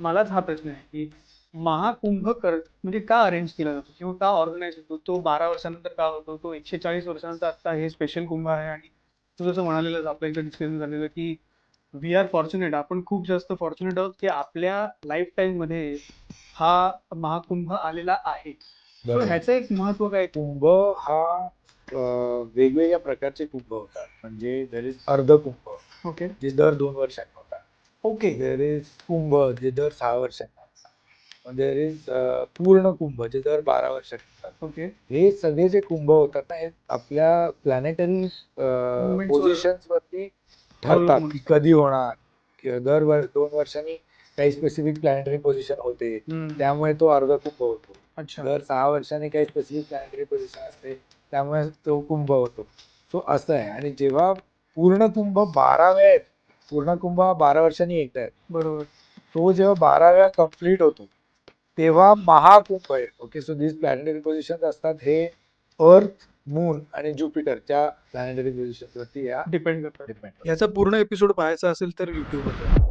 मलाच हा प्रश्न आहे की महाकुंभ कर म्हणजे का अरेंज केला जातो? किंवा का ऑर्गनाईज होतो? तो बारा वर्षानंतर का होतो? तो एकशे चाळीस वर्षानंतर आता हे स्पेशल कुंभ आहे आणि तू जसं म्हणालेलं आपल्या इकडे डिस्कशन झालेलं की वी आर फॉर्च्युनेट आपण खूप जास्त फॉर्च्युनेट आहोत की आपल्या लाईफ टाईममध्ये हा महाकुंभ आलेला आहे. ह्याचं एक महत्त्व काय? कुंभ हा वेगवेगळ्या प्रकारचे कुंभ होतात. म्हणजे देर इज अर्ध कुंभ ओके जे दर दोन वर्षांनी होतात. ओके. देर इज कुंभ जे दर सहा वर्षांनी होतात देर इज पूर्ण कुंभ जे दर बारा वर्षांनी होतात ओके. हे सगळे जे कुंभ होतात ना हे आपल्या प्लॅनेटरी पोझिशन वरती ठरतात. की कधी होणार. किंवा दर वर- दोन वर्षांनी काही स्पेसिफिक प्लॅनेटरी पोझिशन होते. त्यामुळे तो अर्ध कुंभ होतो. अच्छा. दर सहा वर्षांनी काही स्पेसिफिक प्लॅनेटरी पोझिशन असते त्यामुळे तो कुंभ होतो. सो असं आहे. आणि जेव्हा पूर्ण कुंभ बारा वेळा आहेत पूर्ण कुंभ हा बारा वर्षांनी एकदा आहे. बरोबर. तो जेव्हा बारा वेळा कंप्लीट होतो तेव्हा महाकुंभ आहे. Okay so this planetary position असतात हे अर्थ मून आणि ज्युपिटरच्या प्लॅनेटरी पोझिशन वरती या डिपेंड करतात. डिपेंड याचा पूर्ण एपिसोड पाहायचा असेल तर युट्यूबवर